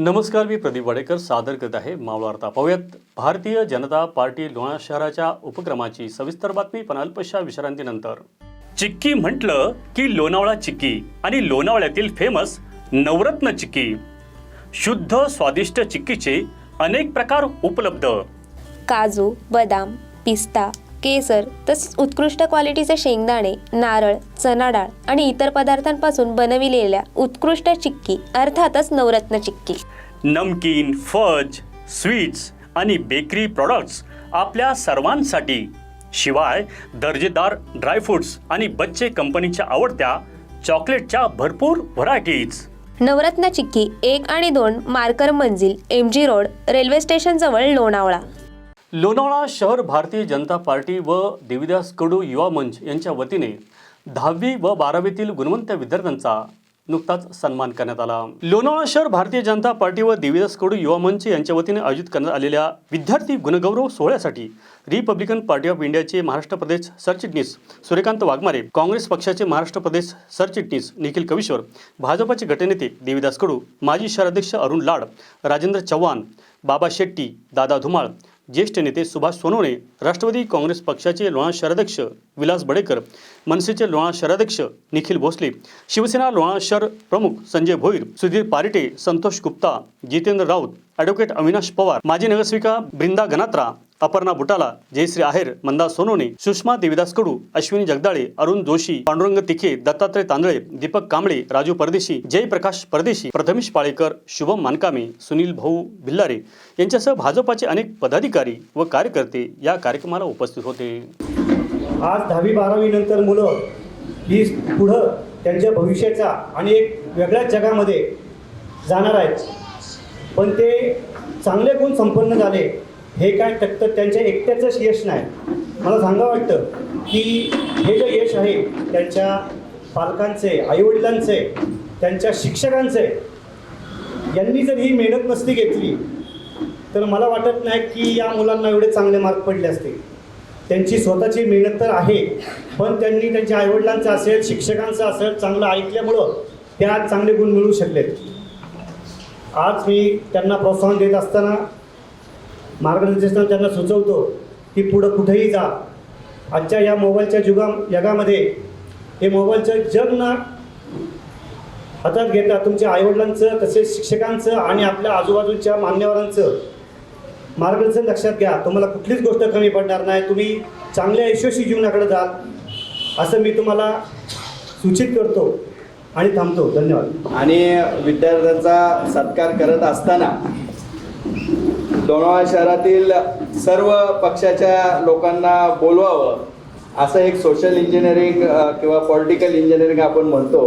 नमस्कार मी प्रदीप वाडेकर. सादर करत आहे मावळार्ता पाहूयात. भारतीय जनता पार्टी लोणा शहराच्या उपक्रमाची सविस्तर बातमी पण अल्पशा विश्रांतीनंतर. चिक्की म्हटलं की लोणावळा चिक्की आणि लोणावळ्यातील फेमस नवरत्न चिक्की. शुद्ध स्वादिष्ट चिक्कीचे अनेक प्रकार उपलब्ध. काजू बदाम पिस्ता केसर तसेच उत्कृष्ट क्वालिटीचे शेंगदाणे नारळ चना डाळ आणि इतर पदार्थांपासून बनविलेल्या उत्कृष्ट चिक्की अर्थातच नवरत्न चिक्की. नमकीन फज स्वीट्स आणि बेकरी प्रॉडक्ट्स आपल्या सर्वांसाठी. शिवाय दर्जेदार ड्रायफ्रुट्स आणि बच्चे कंपनीच्या आवडत्या चॉकलेटच्या भरपूर व्हरायटीज नवरत्न चिक्की एक आणि दोन मार्कर मंजिल M G road railway station जवळ लोणावळा. लोणावळा शहर भारतीय जनता पार्टी व देविदास कडू युवा मंच यांच्या वतीने दहावी व बारावीतील गुणवंत विद्यार्थ्यांचा नुकताच सन्मान करण्यात आला. लोणावळा शहर भारतीय जनता पार्टी व देविदास कडू युवा मंच यांच्या वतीने आयोजित करण्यात आलेल्या विद्यार्थी गुणगौरव सोहळ्यासाठी रिपब्लिकन पार्टी ऑफ इंडियाचे महाराष्ट्र प्रदेश सरचिटणीस सूर्यकांत वाघमारे काँग्रेस पक्षाचे महाराष्ट्र प्रदेश सरचिटणीस निखिल कविश्वर भाजपचे गटनेते देविदास कडू माजी शहराध्यक्ष अरुण लाड राजेंद्र चव्हाण बाबा शेट्टी दादा धुमाळ ज्येष्ठ नेते सुभाष सोनवणे राष्ट्रवादी काँग्रेस पक्षाचे लोणा शहराध्यक्ष विलास बडेकर मनसेचे लोणा शहराध्यक्ष निखिल भोसले शिवसेना लोणा शहर प्रमुख संजय भोईर सुधीर पारिटे संतोष गुप्ता जितेंद्र राऊत ॲडव्होकेट अविनाश पवार माजी नगरसेविका ब्रिंदा गनात्रा अपर्णा बुटाला जयश्री आहेर मंदा सोनोने सुषमा देविदास कडू अश्विनी जगदाळे अरुण जोशी पांडुरंग तिखे दत्तात्रय तांदळे दीपक कांबळे राजू परदेशी जयप्रकाश परदेशी प्रथमेश पाळेकर शुभम मानकामे सुनील भाऊ भिल्लारे यांच्यासह भाजपाचे अनेक पदाधिकारी व कार्यकर्ते या कार्यक्रमाला उपस्थित होते. आज दहावी बारावी नंतर मुलं ही पुढं त्यांच्या भविष्याच्या आणि एक वेगळ्याच जगामध्ये जाणार आहेत. पण ते चांगले गुण संपन्न झाले. हे काय फक्त त्यांच्या एकट्याचंच यश नाही. मला सांगा वाटतं की हे जे यश आहे त्यांच्या पालकांचे आईवडिलांचे त्यांच्या शिक्षकांचे यांनी जर ही मेहनत नसती घेतली तर मला वाटत नाही की या मुलांना एवढे चांगले मार्क पडले असते त्यांची स्वतःची मेहनत तर आहे पण त्यांनी त्यांच्या आईवडिलांचं असेल शिक्षकांचं असेल चांगलं ऐकल्यामुळं ते आज चांगले गुण मिळू शकलेत. आज मी त्यांना प्रोत्साहन देत असताना मार्गदर्शन त्यांना सुचवतो की पुढं कुठेही जा. आजच्या या मोबाईलच्या जुगा जगामध्ये हे मोबाईलचं जग ना हातात घेता तुमच्या आईवडिलांचं तसेच शिक्षकांचं आणि आपल्या आजूबाजूच्या मान्यवरांचं. मार्गदर्शन लक्षात घ्या. तुम्हाला कुठलीच गोष्ट कमी पडणार नाही. तुम्ही चांगल्या यशस्वी जीवनाकडे जाल. असं मी तुम्हाला सूचित करतो आणि थांबतो. धन्यवाद. आणि विद्यार्थ्यांचा सत्कार करत असताना लोणावळा शहरातील सर्व पक्षाच्या लोकांना बोलवावं असं एक सोशल इंजिनिअरिंग किंवा पॉलिटिकल इंजिनिअरिंग आपण म्हणतो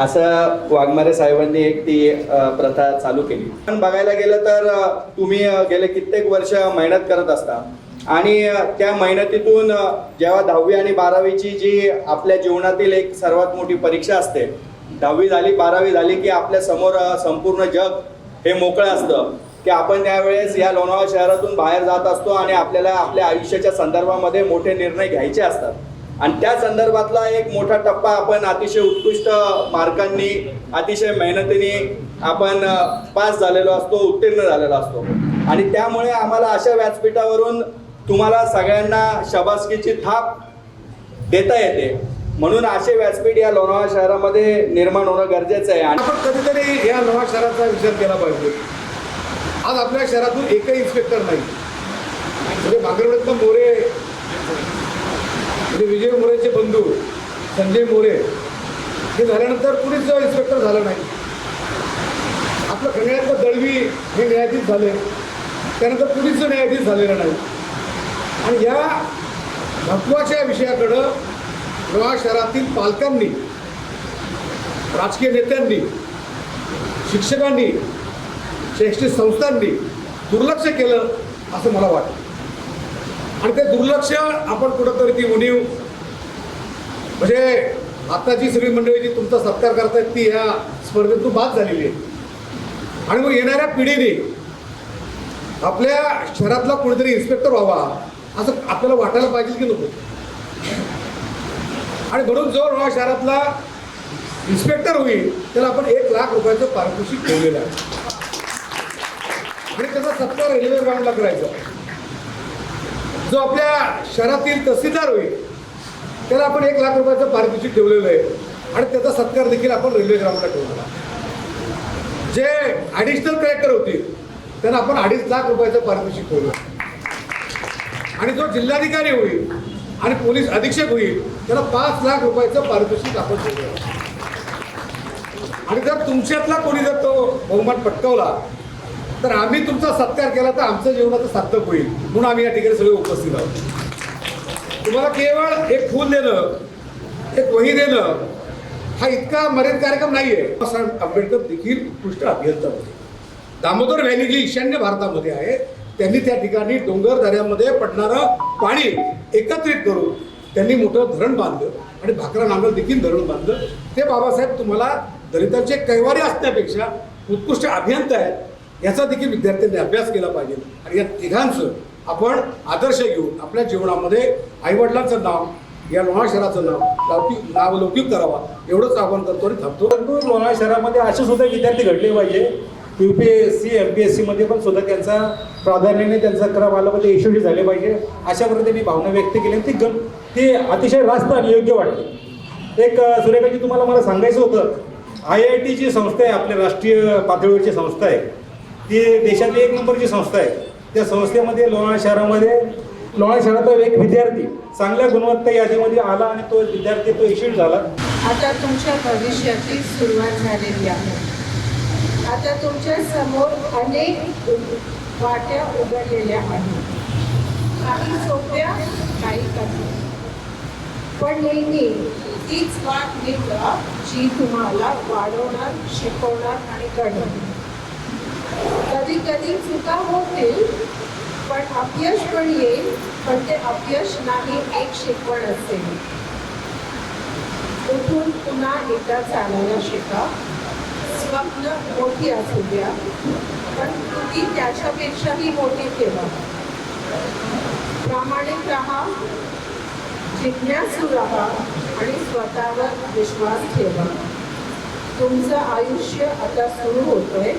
असं वाघमारे साहेबांनी एक ती प्रथा चालू केली. पण बघायला गेलं तर तुम्ही गेले कित्येक वर्ष मेहनत करत असता. आणि त्या मेहनतीतून जेव्हा दहावी आणि बारावीची जी आपल्या जीवनातील एक सर्वात मोठी परीक्षा असते दहावी झाली बारावी झाली की आपल्यासमोर संपूर्ण जग हे मोकळं असतं. की आपण त्यावेळेस या लोणावळा शहरातून बाहेर जात असतो आणि आपल्याला आपल्या आयुष्याच्या संदर्भामध्ये मोठे निर्णय घ्यायचे असतात. आणि त्या संदर्भातला एक मोठा टप्पा आपण अतिशय उत्कृष्ट मार्कांनी अतिशय मेहनतीने आपण पास झालेलो असतो उत्तीर्ण झालेलो असतो. आणि त्यामुळे आम्हाला अशा व्यासपीठावरून तुम्हाला सगळ्यांना शबासकीची थाप देता येते. म्हणून असे व्यासपीठ या लोणावळा शहरामध्ये निर्माण होणं गरजेचं आहे. आणि आपण कधीतरी या लोणावळा शहराचा विचार केला पाहिजे. आज आपल्या शहरातून एकही इन्स्पेक्टर नाही. म्हणजे भाकरवडीतलं मोरे म्हणजे विजय मोरेचे बंधू संजय मोरे हे झाल्यानंतर कुणीच इन्स्पेक्टर झालं नाही. आपलं खंडाळ्यातलं दळवी हे न्यायाधीश झाले. त्यानंतर कुणीच न्यायाधीश झालेलं नाही. आणि या महत्त्वाच्या विषयाकडं या शहरातील पालकांनी राजकीय नेत्यांनी शिक्षकांनी शैक्षणिक संस्थांनी दुर्लक्ष केलं असं मला वाटतं. आणि ते दुर्लक्ष आपण कुठंतरी ती उणीव म्हणजे आता जी सगळी मंडळी जी तुमचा सत्कार करतायत ती ह्या स्पर्धेतून बाद झालेली आहे. आणि मग येणाऱ्या पिढीने आपल्या शहरातला कोणीतरी इन्स्पेक्टर व्हावा असं आपल्याला वाटायला पाहिजे की नको. आणि म्हणून जो शहरातला इन्स्पेक्टर होईल त्याला आपण एक लाख रुपयाचं पारितोषिक ठेवलेलं आहे. आणि त्याचा सत्कार रेल्वे ग्राउंडला करायचा. जो आपल्या शहरातील तहसीलदार होईल त्याला आपण एक लाख रुपयाचं पारितोषिक ठेवलेलं आहे. आणि त्याचा सत्कार देखील आपण रेल्वे ग्राउंडला ठेवला जे ॲडिशनल कलेक्टर होतील त्यांना आपण अडीच लाख रुपयाचं पारितोषिक ठेवलं आणि जो जिल्हाधिकारी होईल आणि पोलीस अधीक्षक होईल त्याला पाच लाख रुपयाचं पारितोषिक आपण ठेवलं आणि जर तुमच्यातला कोणी जर तो बहुमान पटकावला तर आम्ही तुमचा सत्कार केला तर आमचं जीवनाचं सार्थक होईल. म्हणून आम्ही या ठिकाणी सगळे उपस्थित आहोत. तुम्हाला केवळ एक फूल देणं एक वही देणं हा इतका मर्यादित कार्यक्रम नाहीये. बाबासाहेब आंबेडकर देखील उत्कृष्ट अभियंता होते दामोदर व्हॅली जी ईशान्य भारतामध्ये आहे त्यांनी त्या ठिकाणी डोंगर दऱ्यामध्ये पडणारं पाणी एकत्रित करून त्यांनी मोठं धरण बांधलं आणि भाकरा नांगल देखील धरण बांधलं. ते बाबासाहेब तुम्हाला दलितांचे कैवारी असण्यापेक्षा उत्कृष्ट अभियंता आहेत. याचा देखील विद्यार्थ्यांनी अभ्यास केला पाहिजे. आणि या तिघांचं आपण आदर्श घेऊन आपल्या जीवनामध्ये आईवडिलांचं नाव या लोणार शहराचं नाव लौकिक नावलौकिक करावा एवढंच आवाहन करतो आणि थांबतो. परंतु लोणार शहरामध्ये असे सुद्धा विद्यार्थी घडले पाहिजे. U P S C M P S सीमध्ये पण सुद्धा त्यांचा प्राधान्याने त्यांचा क्रम आला पाहिजे यशस्वी झाले पाहिजे. अशा प्रकारे त्यांनी भावना व्यक्त केली आणि ती गम ती अतिशय रास्त आणि योग्य वाटते एक सुरेखाजी तुम्हाला मला सांगायचं होतं आय आय टीची संस्था आहे आपल्या राष्ट्रीय पातळीवरची संस्था आहे. ती देशातली एक नंबरची संस्था आहे. त्या संस्थेमध्ये लोणार शहरामध्ये लोणार शहराचा एक विद्यार्थी चांगल्या गुणवत्ता यादीमध्ये आला आणि तो विद्यार्थी तो यशस्वी झाला. आता तुमच्या भविष्याची सुरुवात झालेली आहे. आता तुमच्यासमोर अनेक वाट्या उघडलेल्या आहेत. काही सोप्या काही कठीण. पण नेहमी तीच वाट निवडा जी तुम्हाला वाढवणार शिकवणार आणि घडवणार. कधी कधी चुका होतील पण अपयश पण येईल पण ते अपयश नाही एक शिकवण असेल. उठून पुन्हा एकदा चालायला शिका. स्वप्न मोठी असू द्या पण तुम्ही त्याच्यापेक्षाही मोठी ठेवा. प्रामाणिक राहा जिज्ञासू राहा आणि स्वतःवर विश्वास ठेवा. तुमचं आयुष्य आता सुरू होतोय.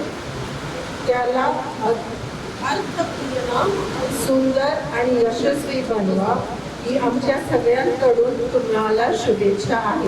त्याला सुंदर आणि यशस्वी बनवा. ही आमच्या सगळ्यांकडून तुम्हाला शुभेच्छा आहे